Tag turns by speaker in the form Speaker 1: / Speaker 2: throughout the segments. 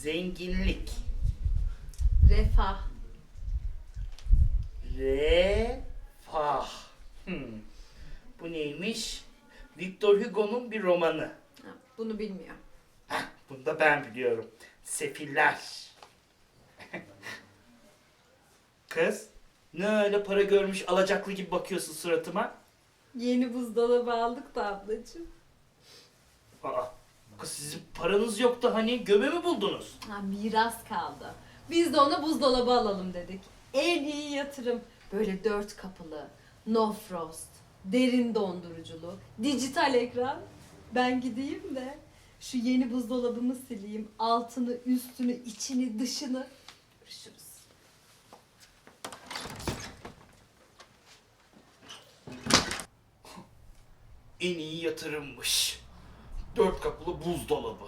Speaker 1: Zenginlik.
Speaker 2: Refah.
Speaker 1: Refah. Hmm. Bu neymiş? Victor Hugo'nun bir romanı.
Speaker 2: Ha, bunu bilmiyor.
Speaker 1: Heh, bunu da ben biliyorum. Sefiller. Kız, ne öyle para görmüş alacaklı gibi bakıyorsun suratıma?
Speaker 2: Yeni buzdolabı aldık da ablacığım.
Speaker 1: Aa, sizin paranız yoktu hani göbe mi buldunuz?
Speaker 2: Ha, miras kaldı. Biz de ona buzdolabı alalım dedik. En iyi yatırım. Böyle dört kapılı, no frost, derin donduruculu, dijital ekran. Ben gideyim de şu yeni buzdolabımı sileyim. Altını, üstünü, içini, dışını. Görüşürüz.
Speaker 1: En iyi yatırımmış. Dört kapılı buzdolabı.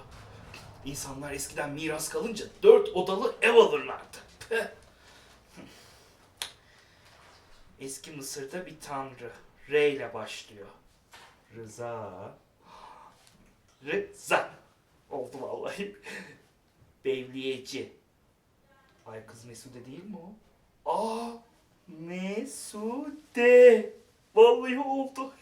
Speaker 1: İnsanlar eskiden miras kalınca dört odalı ev alırlardı. Eski Mısır'da bir tanrı. R ile başlıyor. Rıza. Rıza. Oldu vallahi. Bevliyeci. Ay kız Mesude değil mi o? Aa Mesude. Vallahi oldu.